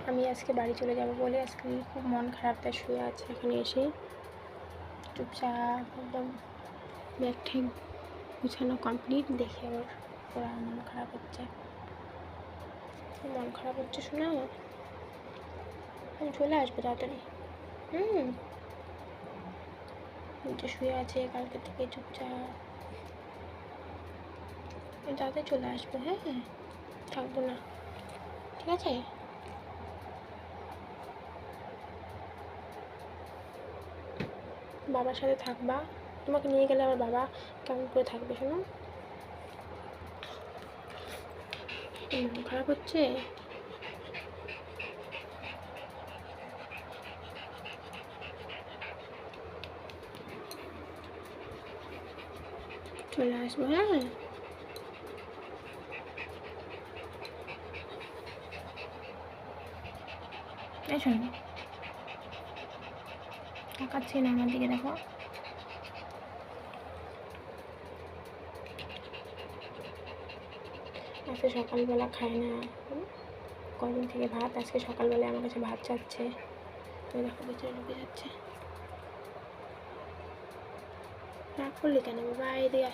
আমি আজকে বাড়ি চলে যাব বলে আজকে খুব মন খারাপ, তাই শুয়ে আছে এখানে এসে চুপচাপ একদম ব্যাগ ঠ্যাগ গুছানো কমপ্লিট দেখে ওর ওরা মন খারাপ হচ্ছে। মন খারাপ হচ্ছে শোনা আমি চলে আসব তাড়াতাড়ি। হুম। নিচে শুয়ে আছে কালকে থেকে চুপচাপ। তাড়াতাড়ি চলে আসব হ্যাঁ? থাকব না। ঠিক আছে? বাবার সাথে থাকবা। তোমাকে নিয়ে গেলে আমার বাবা কেমন করে থাকবে শোনো? খারাপ হচ্ছে? চলে আসব হ্যাঁ? শোনো। তাকাচ্ছি না আমার দিকে, দেখো। আজকে সকালবেলা খায় না। কদিন থেকে ভাত? আজকে সকালবেলায় আমার কাছে ভাত চাচ্ছে। দেখো, ভিতরে ঢুকে যাচ্ছে। রাগ করলি কেন বাবা? এদিকে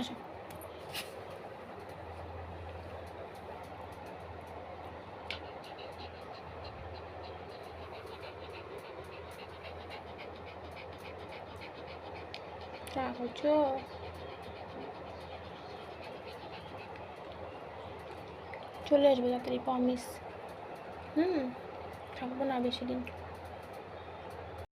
আসো চা করছ চলে আসবে তাড়াতাড়ি প্রমিস হুম থাকব না বেশি দিন